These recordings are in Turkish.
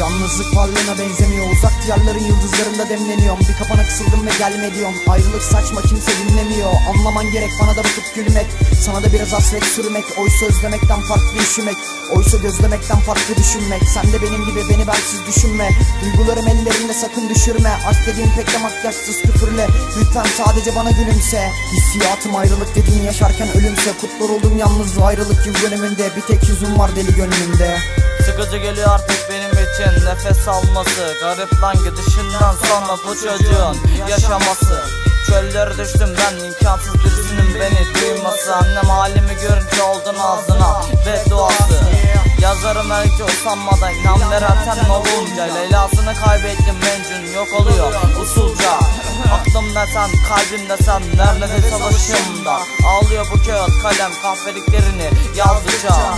Yalnızlık varlığına benzemiyor. Uzak diyarların yıldızlarında demleniyorum. Bir kapana kısıldım ve gelme diyorum Ayrılık saçma kimse dinlemiyor. Anlaman gerek bana da bakıp gülmek. Sana da biraz hasret sürmek. Oysa özlemekten farklı üşümek. Oysa gözlemekten farklı düşünmek. Sen de benim gibi beni bensiz düşünme. Duygularım ellerinde sakın düşürme. Aşk dediğin pek de makyajsız küfürle. Lütfen sadece bana gülümse. Hissiyatım ayrılık dediğin yaşarken ölümse. Kutlar oldum yalnız ayrılık yıl döneminde Bir tek yüzüm var deli gönlümde Sıkıcı geliyor artık benim için. Nefes alması Garip lan gidişinden sonra bu çocuğun yaşaması. Çöllere düştüm ben imkansız birisinin beni duyması. Annem halimi görünce oldun ağzına bedduası. Yazarım belki usanmadan inam veren olunca Leylasını kaybettim mencun yok oluyor usulca. Aklımda sen kalbimde sen nerede savaşımda Ağlıyor bu kağıt kalem kahveliklerini yazdıkça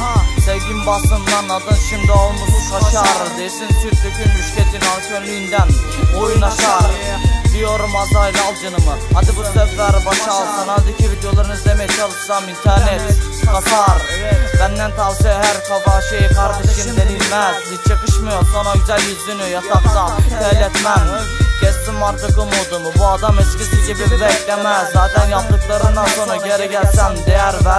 Sevgim basından adın şimdi olmuş şaşar Desin süt dökülmüş ketin alkollüğünden oyun aşar. Diyorum azayla al canımı. Hadi bu sefer başa al Sanaldaki videolarını izlemeye çalışsam internet kasar. Benden tavsiye her kafa şey kardeşim denilmez. Hiç yakışmıyor sana güzel yüzünü yatakta terletmem. Kestim artık umudumu. Bu adam eskisi gibi beklemez. Zaten yaptıklarından sonra geri gelsem değer lan vermem